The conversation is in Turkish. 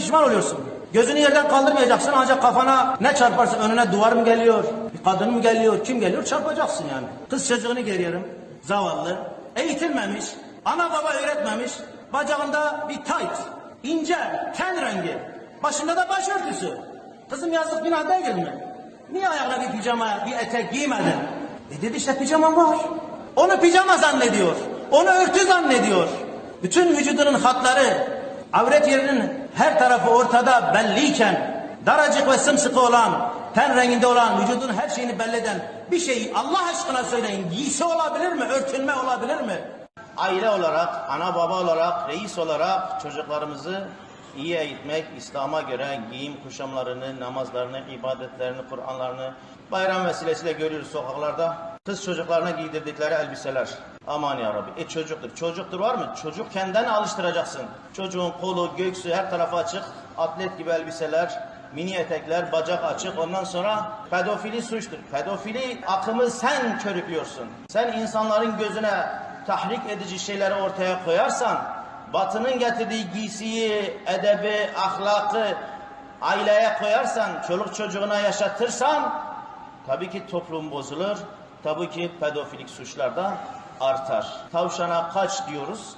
pişman oluyorsun. Gözünü yerden kaldırmayacaksın ancak kafana ne çarparsa önüne duvar mı geliyor, bir kadın mı geliyor, kim geliyor çarpacaksın yani. Kız çocuğunu görüyorum, zavallı, eğitilmemiş, ana baba öğretmemiş, bacağında bir tayt, ince, ten rengi, başında da başörtüsü. Kızım yazık günah değil mi? Niye ayağına bir pijama, bir etek giymedin? E dedi işte pijamam var. Onu pijama zannediyor. Onu örtü zannediyor. Bütün vücudunun hatları, avret yerinin her tarafı ortada belliyken, daracık ve sımsıkı olan, ten renginde olan, vücudun her şeyini belli eden bir şeyi Allah aşkına söyleyin. Giysi olabilir mi? Örtünme olabilir mi? Aile olarak, ana baba olarak, reis olarak çocuklarımızı iyi eğitmek, İslam'a göre giyim kuşamlarını, namazlarını, ibadetlerini, Kur'anlarını bayram vesilesiyle görüyoruz sokaklarda. Kız çocuklarına giydirdikleri elbiseler. Aman ya Rabbi. E çocuktur. Çocuktur var mı? Çocuk kendini alıştıracaksın. Çocuğun kolu, göğsü her tarafı açık. Atlet gibi elbiseler, mini etekler, bacak açık. Ondan sonra pedofili suçtur. Pedofili akımı sen körüklüyorsun. Sen insanların gözüne tahrik edici şeyleri ortaya koyarsan Batının getirdiği giysiyi, edebi, ahlakı aileye koyarsan, çoluk çocuğuna yaşatırsan tabii ki toplum bozulur. Tabii ki pedofilik suçlar da artar. Tavşana kaç diyoruz.